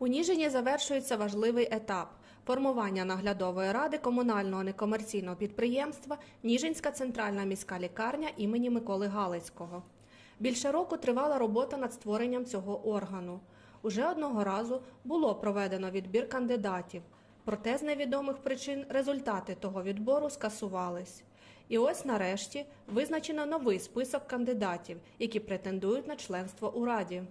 У Ніжині завершується важливий етап формування наглядової ради комунального некомерційного підприємства Ніжинська центральна міська лікарня імені Миколи Галицького. Більше року тривала робота над створенням цього органу. Уже одного разу було проведено відбір кандидатів, проте з невідомих причин результати того відбору скасувались. І ось нарешті визначено новий список кандидатів, які претендують на членство у раді.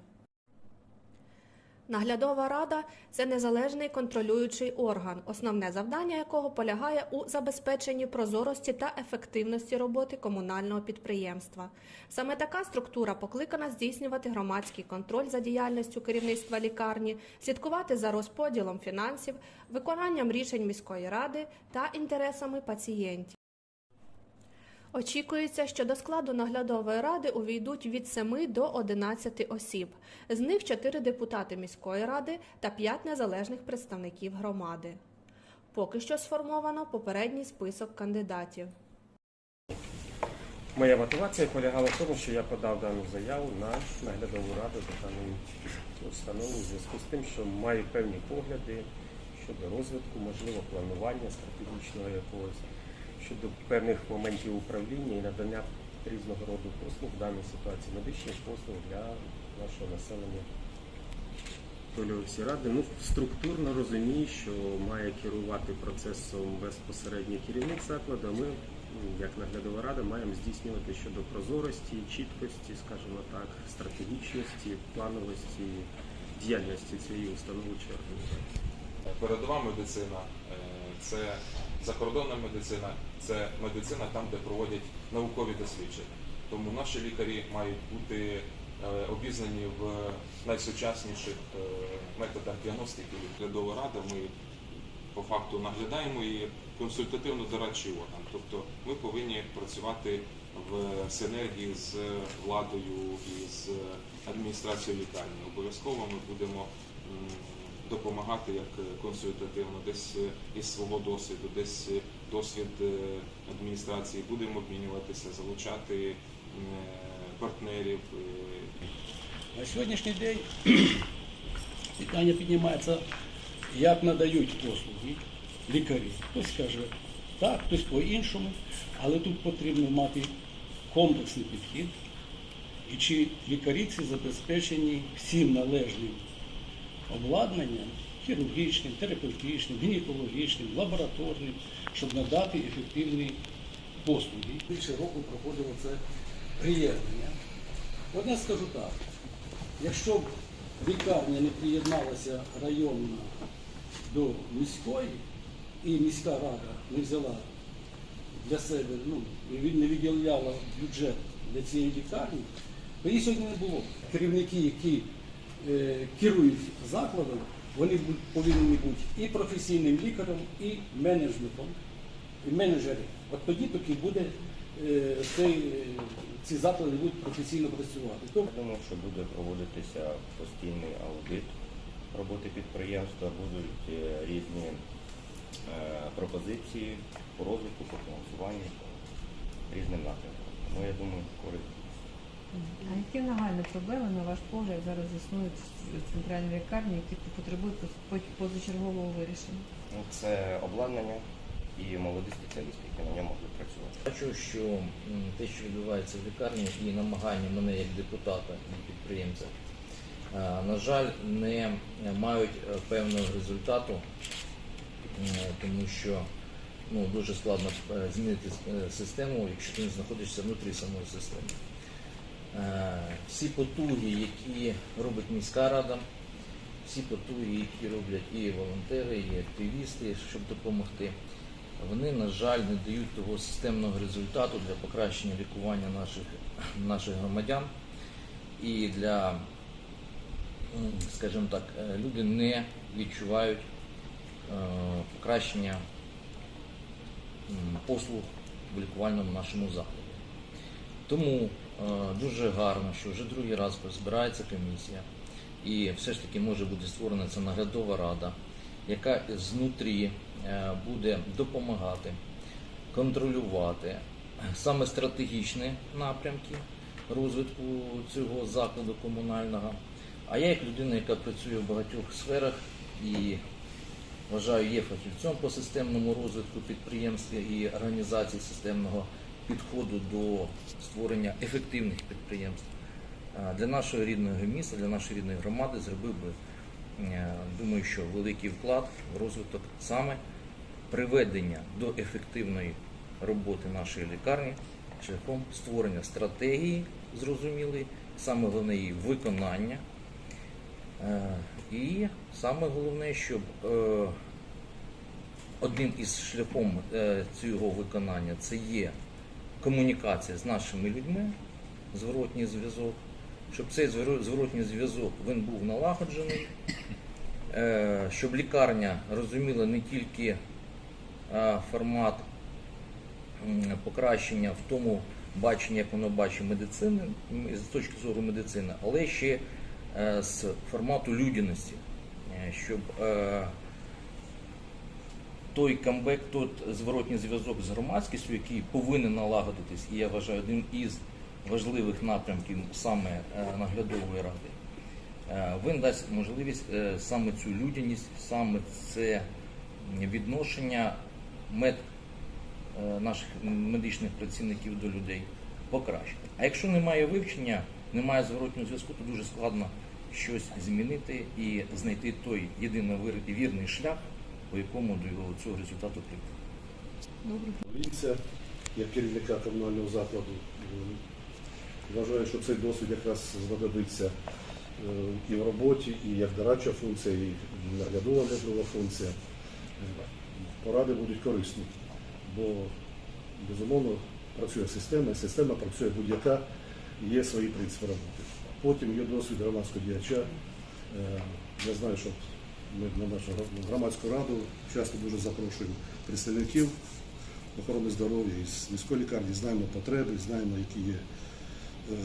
Наглядова рада це незалежний контролюючий орган, основне завдання якого полягає у забезпеченні прозорості та ефективності роботи комунального підприємства. Саме така структура покликана здійснювати громадський контроль за діяльністю керівництва лікарні, слідкувати за розподілом фінансів, виконанням рішень міської ради та інтересами пацієнтів. Очікується, що до складу наглядової ради увійдуть від 7 до 11 осіб. З них 4 депутати міської ради та 5 незалежних представників громади. Поки що сформовано попередній список кандидатів. Моя мотивація полягала в тому, що я подав дану заяву на наглядову раду до даної установи у зв'язку з тим, що маю певні погляди щодо розвитку, можливо, планування стратегічного якогось, щодо певних моментів управління і надання різного роду послуг в даній ситуації, медичних послуг для нашого населення. Всі ради ну, структурно розумію, що має керувати процесом безпосередньо керівник закладу. а Ми, ну, як наглядова рада, маємо здійснювати щодо прозорості, чіткості, скажімо так, стратегічності, плановості діяльності цієї установи чи організації. Передова медицина е, це закордонна медицина, це медицина там, де проводять наукові дослідження. Тому наші лікарі мають бути е, обізнані в найсучасніших е, методах діагностики. Наглядова рада ми по факту наглядаємо і консультативно-дорадчий. Тобто ми повинні працювати в синергії з владою і з адміністрацією лікарні. Обов'язково ми будемо допомагати як консультативно, десь е, із свого досвіду, десь е, досвід е, адміністрації будемо обмінюватися, залучати е, партнерів. е, На сьогоднішній день питання піднімається, як надають послуги лікарі. Хтось каже так, хтось по-іншому, але тут потрібно мати комплексний підхід. І чи лікарі ці забезпечені всім належним обладнанням, хірургічним, терапевтичним, гінекологічним, лабораторним, щоб надати ефективні послуги. Більше року проходило це приєднання. Одне скажу так, якщо б лікарня не приєдналася районна до міської, і міська рада не взяла для себе, ну, не виділяла бюджет для цієї лікарні, то її сьогодні не було. Керівники, які керують закладом, вони повинні бути і професійним лікарем, і менеджментом, і менеджери. От тоді тільки буде е, цей, е, ці заклади будуть професійно працювати. Я думаю, що буде проводитися постійний аудит роботи підприємства, будуть е, різні е, пропозиції по розвитку, по фінансуванню, різним напрямкам. Тому я думаю, корисно. А які нагальні проблеми, на ваш погляд, зараз існують в центральній лікарні, які потребують позачергового вирішення? Ну, Це обладнання і молоді спеціалісти, які на ньому можуть працювати. Бачу, що те, що відбувається в лікарні, і намагання мене як депутата і підприємця, е, на жаль, не мають е, певного результату, тому що ну, дуже складно е, змінити систему, якщо ти не знаходишся внутрі самої системи. Е, Всі потуги, які робить міська рада, всі потуги, які роблять і волонтери, і активісти, щоб допомогти, вони, на жаль, не дають того системного результату для покращення лікування наших, наших громадян. І для, скажімо так, е, люди не відчувають е, покращення послуг в лікувальному нашому закладі. Тому дуже гарно, що вже другий раз збирається комісія, і все ж таки може бути створена ця наглядова рада, яка знутрі е, буде допомагати, контролювати саме стратегічні напрямки розвитку цього закладу комунального, А я як людина, яка працює в багатьох сферах і вважаю, є фахівцем по системному розвитку підприємств і організації системного підходу до створення ефективних підприємств. Для нашого рідного міста, для нашої рідної громади зробив би, е, думаю, що великий вклад в розвиток саме приведення до ефективної роботи нашої лікарні шляхом створення стратегії зрозумілої, саме головне її виконання. Е, І саме головне, щоб е, одним із шляхом цього виконання це є комунікація з нашими людьми, зворотній зв'язок, щоб цей зворо- зворотній зв'язок він був налагоджений, е, щоб лікарня розуміла не тільки е, формат покращення в тому баченні, як воно бачить медицини, з точки зору медицини, але ще е, з формату людяності, щоб той камбек, той зворотній зв'язок з громадськістю, який повинен налагодитись, і я вважаю, один із важливих напрямків саме е, наглядової ради, е, він дасть можливість е, саме цю людяність, саме це відношення мед наших медичних працівників до людей покращити. А якщо немає вивчення, немає зворотнього зв'язку, то дуже складно щось змінити і знайти той єдиний вірний шлях, по якому до його- цього результату прийти. Добре. Як керівника комунального закладу, м, вважаю, що цей досвід якраз знадобиться е, і в роботі, і як дорадча функція, і наглядова наглядова функція. Е, Поради будуть корисні, бо безумовно працює система, і система працює будь-яка, і є свої принципи роботи. Потім є досвід громадського діяча. Е, Я знаю, що ми на нашу громадську раду часто дуже запрошуємо представників охорони здоров'я із міської лікарні, знаємо потреби, знаємо, які є е,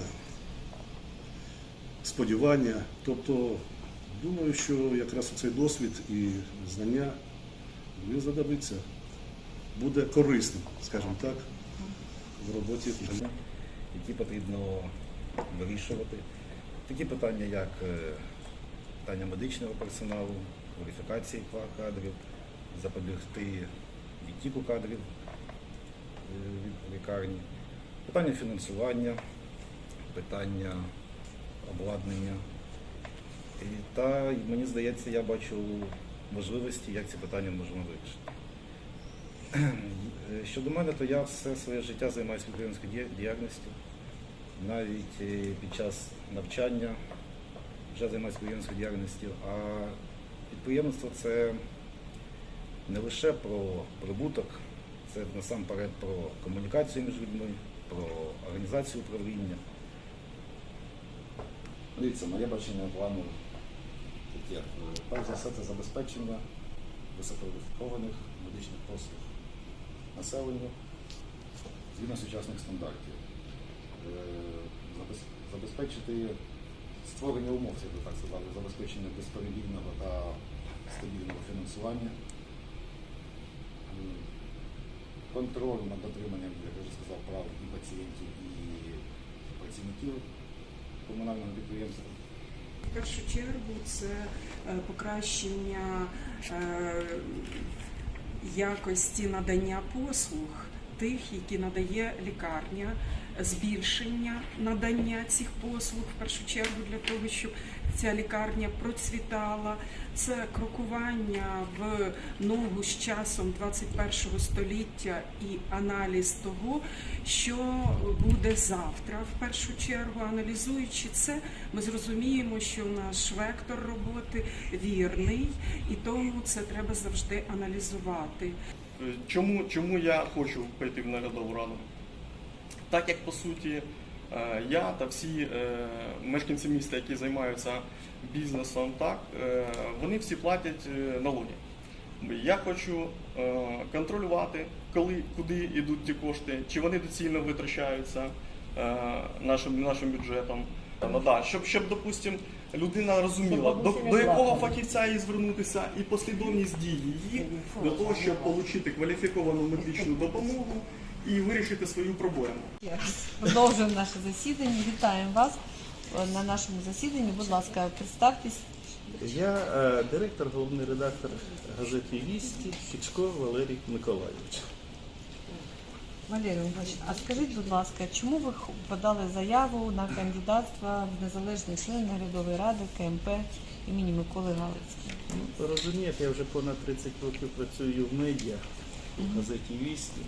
сподівання. Тобто, думаю, що якраз цей досвід і знання він знадобиться, буде корисним, скажімо так, в роботі. які потрібно вирішувати. Такі питання, як е, питання медичного персоналу, кваліфікації кадрів, запобігти відтіку кадрів е, від лікарні, питання фінансування, питання обладнання. Та мені здається, я бачу можливості, як ці питання можемо вирішити. Е, Щодо мене, то я все своє життя займаюся дія- діяльністю. Навіть е, під час навчання вже займаюся підприємською діяльністю. А підприємство це не лише про прибуток, це насамперед про комунікацію між людьми, про організацію управління. Дивіться, моє бачення плану таке. Перш за все, це забезпечення висококваліфікованих медичних послуг населенню згідно сучасних стандартів. Е, Забезпечити створення умов, я би так сказав, забезпечення безперебійного та стабільного фінансування, контроль над дотриманням, як я вже сказав, прав і пацієнтів, і працівників комунального підприємства. В першу чергу це е, покращення е, якості надання послуг тих, які надає лікарня, збільшення надання цих послуг в першу чергу для того, щоб ця лікарня процвітала. Це крокування в ногу з часом 21 століття і аналіз того, що буде завтра. В першу чергу, аналізуючи це, ми зрозуміємо, що наш вектор роботи вірний, і тому це треба завжди аналізувати. Чому, чому я хочу прийти в наглядову раду? Так як по суті е, я та всі е, мешканці міста, які займаються бізнесом, так, е, вони всі платять е, налоги. Я хочу е, контролювати, коли, куди йдуть ті кошти, чи вони доцільно витрачаються е, нашим, нашим бюджетом. Ну, да, щоб, щоб, допустим, людина розуміла, до, до якого фахівця їй звернутися і послідовність дій її для того, щоб отримати кваліфіковану медичну допомогу і вирішити свою проблему. Продовжуємо наше засідання. Вітаємо вас. на нашому засіданні. Будь ласка, представтесь. Я е, директор, головний редактор газети Вісті Кічко Валерій Миколайович. Валерій а скажіть, будь ласка, чому ви подали заяву на кандидатство в незалежний член наглядової ради КМП імені Миколи Галицького? Ну, розумієте, я вже понад 30 років працюю в медіа в газеті Вісті.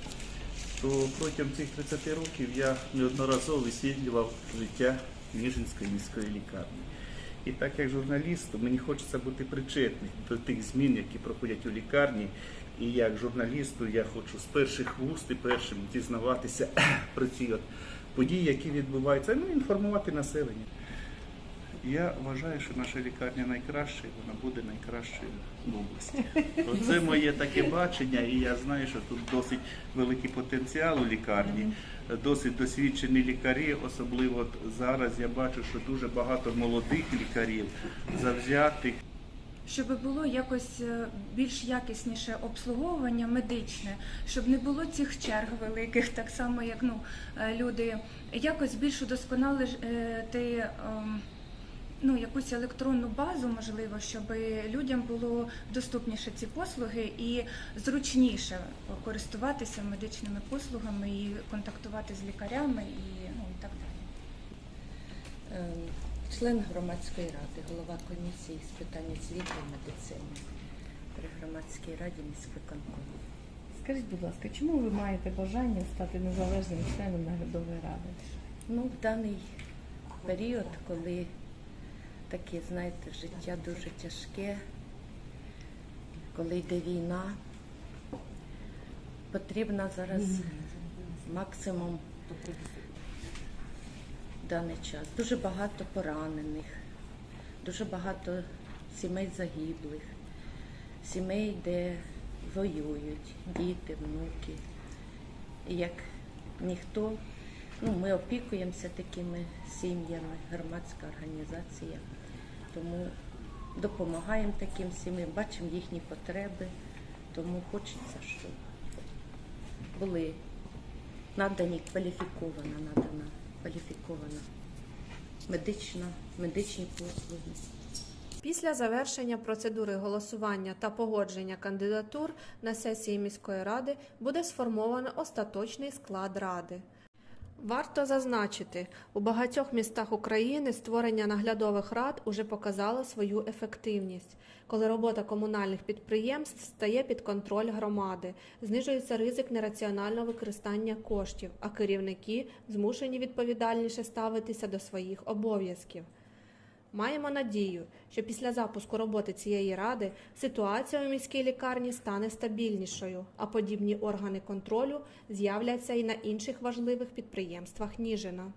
То протягом цих 30 років я неодноразово висвітлював життя Ніжинської міської лікарні. І так як журналіст, мені хочеться бути причетним до тих змін, які проходять у лікарні. І як журналісту я хочу з перших вуст і першим дізнаватися про ці от події, які відбуваються, ну інформувати населення. Я вважаю, що наша лікарня найкраща, і вона буде найкращою в області. Оце моє таке бачення, і я знаю, що тут досить великий потенціал у лікарні, досить досвідчені лікарі. Особливо от зараз я бачу, що дуже багато молодих лікарів, завзятих. щоб було якось е, більш якісніше обслуговування медичне, щоб не було цих черг великих, так само як ну, е, люди якось більш удосконалити ем, ну, якусь електронну базу, можливо, щоб людям було доступніше ці послуги і зручніше користуватися медичними послугами і контактувати з лікарями і, ну, і так далі. Ем, Член громадської ради, голова комісії з питань освіти і медицини при громадській раді міськвиконкому. Скажіть, будь ласка, чому ви маєте бажання стати незалежним членом наглядової ради? Ну, в даний період, коли таке, знаєте, життя дуже тяжке, коли йде війна, потрібно зараз максимум даний час. Дуже багато поранених, дуже багато сімей загиблих, сімей, де воюють, діти, внуки. Як ніхто, ну, ми опікуємося такими сім'ями, громадська організація, тому допомагаємо таким сім'ям, бачимо їхні потреби, тому хочеться, щоб були надані кваліфікована, надана кваліфікована медична, медичні послуги. Після завершення процедури голосування та погодження кандидатур на сесії міської ради буде сформовано остаточний склад ради. Варто зазначити, у багатьох містах України створення наглядових рад уже показало свою ефективність, коли робота комунальних підприємств стає під контроль громади, знижується ризик нераціонального використання коштів, а керівники змушені відповідальніше ставитися до своїх обов'язків. Маємо надію, що після запуску роботи цієї ради ситуація у міській лікарні стане стабільнішою, а подібні органи контролю з'являться і на інших важливих підприємствах Ніжина.